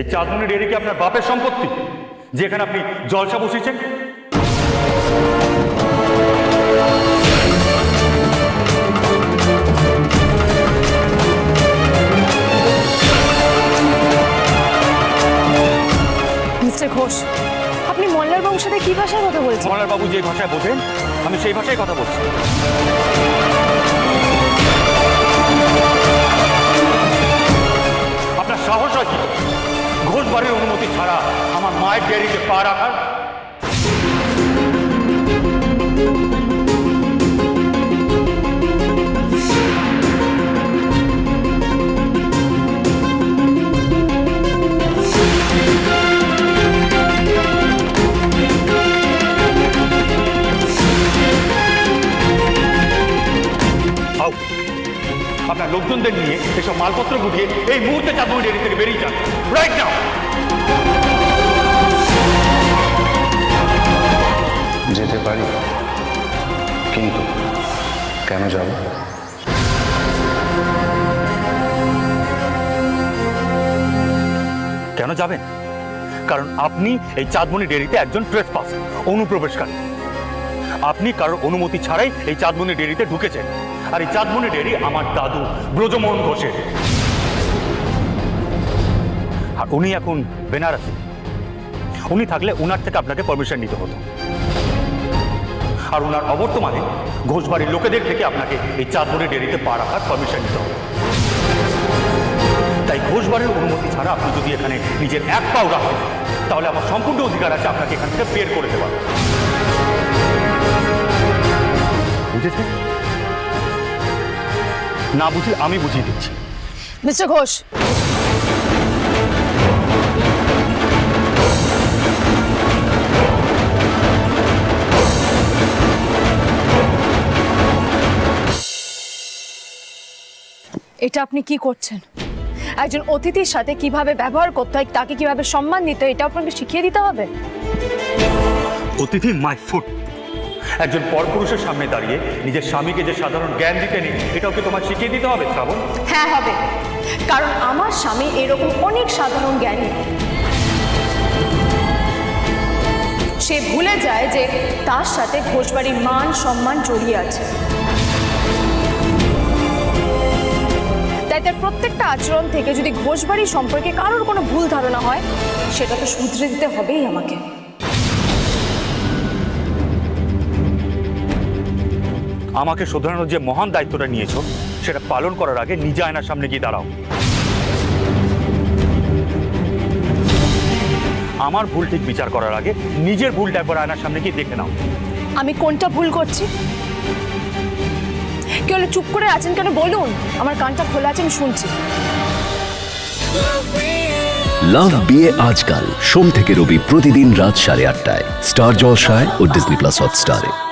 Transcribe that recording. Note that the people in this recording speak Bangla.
এই চাঁদমনি ডেরি কি আপনার বাপের সম্পত্তি? যেখানে আপনি জলসা বসিয়েছেন? মিস্টার ঘোষ আপনি মোল্লার বাবুর সাথে কি ভাষায় কথা বলছেন? মলার বাবু যে ভাষায় বোঝেন আমি সেই ভাষায় কথা বলছি। আমার মায়ের ডেয়ারিতে পা রাখার আউ আপনার লোকজনদের নিয়ে এসব মালপত্র গুটিয়ে এই মুহূর্তে চাঁদমনি ডেয়ারি থেকে বেরিয়ে যান রাইট নাও যাব। কেন যাবেন? কারণ আপনি এই চাঁদমণি ডেরিতে একজন ট্রেসপাস অনুপ্রবেশকারী। আপনি কারোর অনুমতি ছাড়াই এই চাঁদমণি ডেরিতে ঢুকেছেন। আর এই চাঁদমণি ডেরি আমার দাদু, ব্রজমোহন ঘোষের। আর উনি এখন বেনারসি। উনি থাকলে উনার থেকে আপনাকে পারমিশন নিতে হতো। আর ওনার অবর্তমানে ঘোষবাড়ির লোকেদের থেকে আপনাকে এই চাঁদমণি ডেরিতে পা রাখার পারমিশন নিতে হবে। তাই ঘোষবাড়ির অনুমতি ছাড়া আপনি যদি এখানে নিজের এক পাও রাখেন, তাহলে আমার সম্পূর্ণ অধিকার আছে আপনাকে এখান থেকে বের করে দেওয়ার। বুঝেছেন? না বুঝে আমি বুঝিয়ে দিচ্ছি। মিস্টার ঘোষ এটা আপনি কি করছেন? একজন অতিথির সাথে কীভাবে ব্যবহার করতে হয় তাকে কীভাবে সম্মান দিতে হয় এটা আপনাকে শিখিয়ে দিতে হবে? অতিথি মাই ফুট একজন পরপুরুষের সামনে দাঁড়িয়ে নিজের স্বামীকে যে সাধারণ জ্ঞান দিতে নেই এটাও কি তোমার শিখিয়ে দিতে হবে শ্রাবণ? হ্যাঁ হবে। কারণ আমার স্বামী এরকম অনেক সাধারণ জ্ঞানী। সে ভুলে যায় যে তার সাথে ঘোষবাড়ির মান সম্মান জড়িয়ে আছে। তাই তার প্রত্যেকটা আচরণ থেকে যদি ঘোষবাড়ি সম্পর্কে কারোর কোনো ভুল ধারণা হয় সেটা তো শুধরে দিতে হবেই আমাকে। আমাকে শোধরানোর যে মহান দায়িত্বটা নিয়েছো সেটা পালন করার আগে নিজে আয়নার সামনে গিয়ে দাঁড়াও। আমার ভুল ঠিক বিচার করার আগে নিজের ভুলটা একবার আয়নার সামনে গিয়ে দেখে নাও। আমি কোনটা ভুল করছি? হলে? চুপ করে আছেন কেন? বলুন। আমার কানটা খোলা আছে, আমি শুনছি। লাভ বিয়ে আজকাল। সোম থেকে রবি প্রতিদিন রাত সাড়ে আটটায়। স্টার জলসায় ও ডিজনি প্লাস হটস্টারে।